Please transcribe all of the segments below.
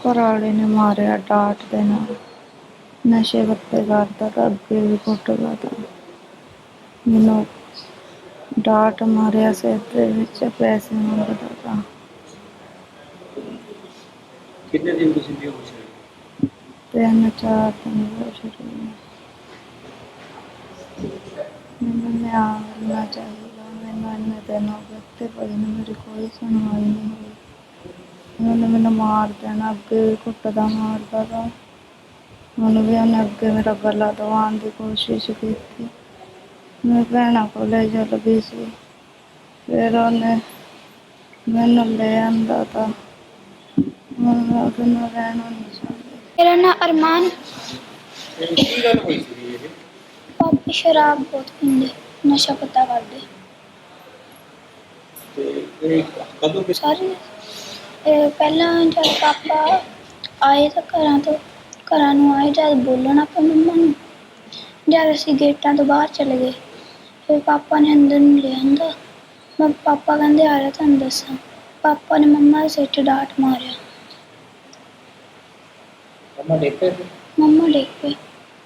ਘਰ ਵਾਲੇ ਨੇ ਮਾਰਿਆ ਡਾਟ ਦੇ ਨਾਲ। ਨਸ਼ੇ ਪੱਤੇ ਕਰਦਾ ਤਾਂ ਅੱਗੇ ਵੀ ਕੁੱਟਦਾ ਤਾਂ ਮੈਨੂੰ ਡਾਟ ਮਾਰਿਆ ਸਿਰ ਦੇ ਵਿੱਚ ਪੈਸੇ ਮੰਗਦਾ ਤਾਂ। ਕਿੰਨੇ ਦਿਨ ਤੁਸੀਂ ਬੇਹੋਸ਼ ਰਹੇ ਤਿੰਨ ਚਾਰ ਦਿਨ ਹੋ ਸ਼ੁਰੂ ਮੈਨੂੰ ਨਿਆਂ ਮਿਲਣਾ ਚਾਹੀਦਾ। ਮੈਨੂੰ ਇੰਨੇ ਦਿਨ ਹੋ ਗਏ ਤੇ ਪਈ ਨੂੰ ਮੇਰੀ ਕੋਈ ਸੁਣਵਾਈ ਨਹੀਂ ਹੋਈ। ਉਹਨੇ ਮੈਨੂੰ ਮਾਰ ਦੇਣਾ ਅੱਗੇ ਕੁੱਟਦਾ ਮਾਰਦਾ ਤਾ ਹੁਣ ਵੀ ਉਹਨੇ ਅੱਗੇ ਮੇਰਾ ਗਲਾ ਦਬਾਉਣ ਦੀ ਕੋਸ਼ਿਸ਼ ਕੀਤੀ। ਮੈਂ ਭੈਣਾਂ ਕੋਲੇ ਚਲ ਗਈ ਸੀ। ਫਿਰ ਉਹਨੇ ਮੈਨੂੰ ਲੈ ਆਂਦਾ ਤਾਂ ਮੈਂ ਉਹਦੇ ਨਾਲ ਰਹਿਣਾ ਨਹੀਂ ਚਾਹੁੰਦੀ ਮੇਰਾ ਨਾਮ ਅਰਮਾਨ। ਕੀ ਗੱਲ ਹੋਈ ਸੀ ਇਹ? ਪਾਪੀ ਸ਼ਰਾਬ ਬਹੁਤ ਪੀਂਦੇ ਨਸ਼ਾ ਪੱਤਾ ਕਰਦੇ। ਤੇ ਇਹ ਕਦੋਂ ਕਿ ਸਾਰੇ ਇਹ ਪਹਿਲਾਂ ਜਦ ਪਾਪਾ ਆਏ ਤਾਂ ਘਰਾਂ ਤੋਂ ਘਰਾਂ ਨੂੰ ਆਏ ਜਦ ਬੋਲਣ ਆਪਾਂ ਮੰਮਾ ਨੂੰ ਜਦ ਅਸੀਂ ਗੇਟਾਂ ਤੋਂ ਬਾਹਰ ਚਲੇ ਗਏ ਫਿਰ ਪਾਪਾ ਨੇ ਅੰਦਰ ਨੂੰ ਲੈ ਆਂਦਾ ਮੈਂ ਪਾਪਾ ਕਹਿੰਦੇ ਆ ਰਿਹਾ ਤੁਹਾਨੂੰ ਦੱਸਾਂ। ਪਾਪਾ ਨੇ ਮੰਮਾ ਦੇ ਸਿਰ 'ਚ ਡਾਟ ਮਾਰਿਆ। ਅਮਾ ਦੇਖੇ ਮੰਮਾ ਡਿੱਗ ਪਏ।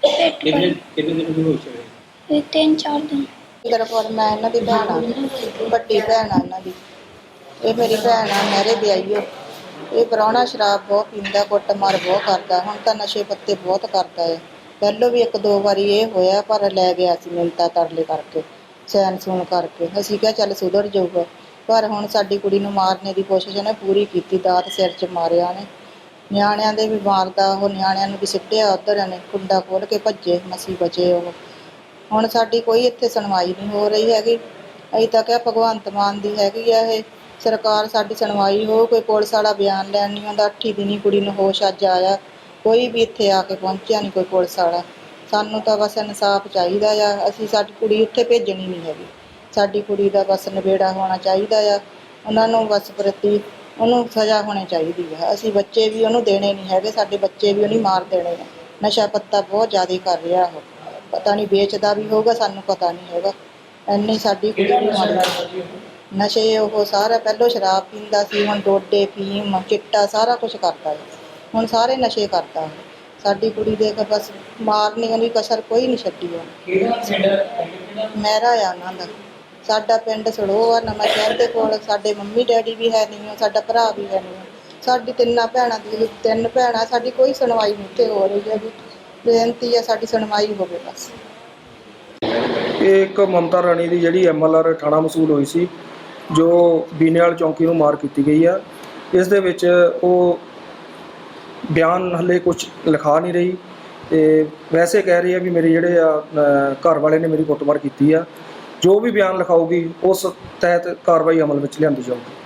ਪਿੱਟ ਕਿੰਨੇ ਪਈ ਕਿੰਨੇ ਦਿਨ ਬੇਹੋਸ਼ ਰਹੇ ਇਹ ਤਿੰਨ ਚਾਰ ਦਿਨ। ਇੰਦਰਪੁਰ ਮੈਂ ਇਹਨਾਂ ਦੀ ਭੈਣ ਆ। ਵੱਡੀ ਭੈਣ ਆ ਇਹਨਾਂ ਦੀ। ਇਹ ਮੇਰੀ ਭੈਣ ਆ ਨਹਿਰੇ ਵਿਆਹੀ ਓ। ਇਹ ਪ੍ਰਾਹੁਣਾ ਸ਼ਰਾਬ ਬਹੁਤ ਪੀਂਦਾ, ਕੁੱਟਮਾਰ ਬਹੁਤ ਕਰਦਾ। ਹੁਣ ਤਾਂ ਨਸ਼ੇ ਪੱਤੇ ਬਹੁਤ ਕਰਦਾ ਹੈ ਪਹਿਲੋਂ ਵੀ ਇੱਕ ਦੋ ਵਾਰੀ ਇਹ ਹੋਇਆ, ਪਰ ਲੈ ਗਿਆ ਸੀ ਮਿਲਤਾ ਤਰਲੇ ਕਰਕੇ, ਸੈਨ ਸੂਨ ਕਰਕੇ। ਅਸੀਂ ਕਿਹਾ, ਚੱਲ ਸੁਧਰ ਜਾਊਗਾ। ਪਰ ਹੁਣ ਸਾਡੀ ਕੁੜੀ ਨੂੰ ਮਾਰਨੇ ਦੀ ਕੋਸ਼ਿਸ਼ ਇਹਨੇ ਪੂਰੀ ਕੀਤੀ, ਦਾਤ ਸਿਰ 'ਚ ਮਾਰਿਆ ਨੇ ਨਿਆਣਿਆਂ ਦੇ ਵੀ ਮਾਰਦਾ, ਉਹ ਨਿਆਣਿਆਂ ਨੂੰ ਵੀ ਸਿੱਟਿਆ ਉਧਰ ਨੇ ਕੁੰਡਾ ਖੋਲ ਕੇ ਭੱਜੇ, ਮਸੀ ਬਚੇ ਉਹ। ਹੁਣ ਸਾਡੀ ਕੋਈ ਇੱਥੇ ਸੁਣਵਾਈ ਨਹੀਂ ਹੋ ਰਹੀ ਹੈਗੀ। ਅਸੀਂ ਤਾਂ ਕਿਹਾ, ਭਗਵੰਤ ਮਾਨ ਦੀ ਹੈਗੀ ਆ ਇਹ। ਸਰਕਾਰ ਸਾਡੀ ਸੁਣਵਾਈ ਹੋ ਕੋਈ ਪੁਲਿਸ ਵਾਲਾ ਬਿਆਨ ਲੈਣ ਨਹੀਂ ਆਉਂਦਾ, ਅੱਠੀ ਦਿਨੀ ਕੁੜੀ ਨੂੰ ਹੋਸ਼ ਅੱਜ ਆਇਆ। ਕੋਈ ਵੀ ਇੱਥੇ ਆ ਕੇ ਪਹੁੰਚਿਆ ਨਹੀਂ ਕੋਈ ਪੁਲਿਸ ਵਾਲਾ। ਸਾਨੂੰ ਤਾਂ ਬਸ ਇਨਸਾਫ ਚਾਹੀਦਾ ਆ, ਅਸੀਂ ਸਾਡੀ ਕੁੜੀ ਉੱਥੇ ਭੇਜਣੀ ਨਹੀਂ ਹੈਗੀ। ਸਾਡੀ ਕੁੜੀ ਦਾ ਬਸ ਨਿਬੇੜਾ ਹੋਣਾ ਚਾਹੀਦਾ ਆ। ਉਹਨਾਂ ਨੂੰ ਬਸ ਪ੍ਰਤੀ ਉਹਨੂੰ ਸਜ਼ਾ ਹੋਣੀ ਚਾਹੀਦੀ ਹੈ ਅਸੀਂ ਬੱਚੇ ਵੀ ਉਹਨੂੰ ਦੇਣੇ ਨਹੀਂ ਹੈਗੇ, ਸਾਡੇ ਬੱਚੇ ਵੀ ਉਹਨੂੰ ਮਾਰ ਦੇਣੇ ਆ। ਨਸ਼ਾ ਪੱਤਾ ਬਹੁਤ ਜ਼ਿਆਦਾ ਕਰ ਰਿਹਾ ਉਹ। ਪਤਾ ਨਹੀਂ ਵੇਚਦਾ ਵੀ ਹੋਊਗਾ, ਸਾਨੂੰ ਪਤਾ ਨਹੀਂ ਹੈਗਾ। ਇੰਨੀ ਸਾਡੀ ਕੁੜੀ ਕਿਹੜਾ ਮਾੜੀ ਨਸ਼ੇ ਉਹ ਸਾਰਾ ਪਹਿਲੋਂ ਸ਼ਰਾਬ ਪੀਂਦਾ ਸੀ ਹੁਣ ਡੋਡੇ ਫੀਮ ਚਿੱਟਾ ਸਾਰਾ ਕੁਝ ਕਰਦਾ ਹੈ ਹੁਣ ਸਾਰੇ ਨਸ਼ੇ ਕਰਦਾ ਹੈ। ਸਾਡੀ ਕੁੜੀ ਦੇਖ ਬਸ ਮਾਰਨੀ ਉਹਦੀ ਕਸਰ ਕੋਈ ਨਹੀਂ ਛੱਡੀ ਉਹਨੇ। ਕਿਹੜਾ ਪਿੰਡ ਕਿਹੜਾ ਮਹਿਰਾ ਆ ਉਹਨਾਂ ਦਾ। ਸਾਡਾ ਪਿੰਡ ਸੜੋ ਆ ਨਵਾਂ ਸ਼ਹਿਰ ਦੇ ਕੋਲ। ਸਾਡੇ ਮੰਮੀ ਡੈਡੀ ਵੀ ਹੈ ਨਹੀਂ ਉਹ ਸਾਡਾ ਭਰਾ ਵੀ ਹੈ ਨਹੀਂ। ਸਾਡੀ ਤਿੰਨਾਂ ਭੈਣਾਂ ਦੀ ਤਿੰਨ ਭੈਣਾਂ ਸਾਡੀ ਕੋਈ ਸੁਣਵਾਈ ਨਹੀਂ ਉੱਥੇ ਹੋ ਰਹੀ ਹੈਗੀ। ਬੇਨਤੀ ਹੈ ਸਾਡੀ ਸੁਣਵਾਈ ਹੋਵੇ ਬਸ। ਇਹ ਇੱਕ ਮਮਤਾ ਰਾਣੀ ਦੀ ਜਿਹੜੀ ਐਮਐਲਆਰ ਥਾਣਾ ਮਸੂਲ ਹੋਈ ਸੀ। ਜੋ ਬੀਨੇਵਾਲ ਚੌਂਕੀ ਨੂੰ ਮਾਰ ਕੀਤੀ ਗਈ ਆ, ਇਸ ਦੇ ਵਿੱਚ ਉਹ ਬਿਆਨ ਹਲੇ ਕੁਝ ਲਿਖਾ ਨਹੀਂ ਰਹੀ ਤੇ ਵੈਸੇ ਕਹਿ ਰਹੀ ਆ ਵੀ ਮੇਰੇ ਜਿਹੜੇ ਆ ਘਰ ਵਾਲੇ ਨੇ ਮੇਰੀ ਕੁੱਟਮਾਰ ਕੀਤੀ ਆ। ਜੋ ਵੀ ਬਿਆਨ ਲਿਖਾਊਗੀ, ਉਸ ਤਹਿਤ ਕਾਰਵਾਈ ਅਮਲ ਵਿੱਚ ਲਿਆਂਦੀ ਜਾਊਗੀ।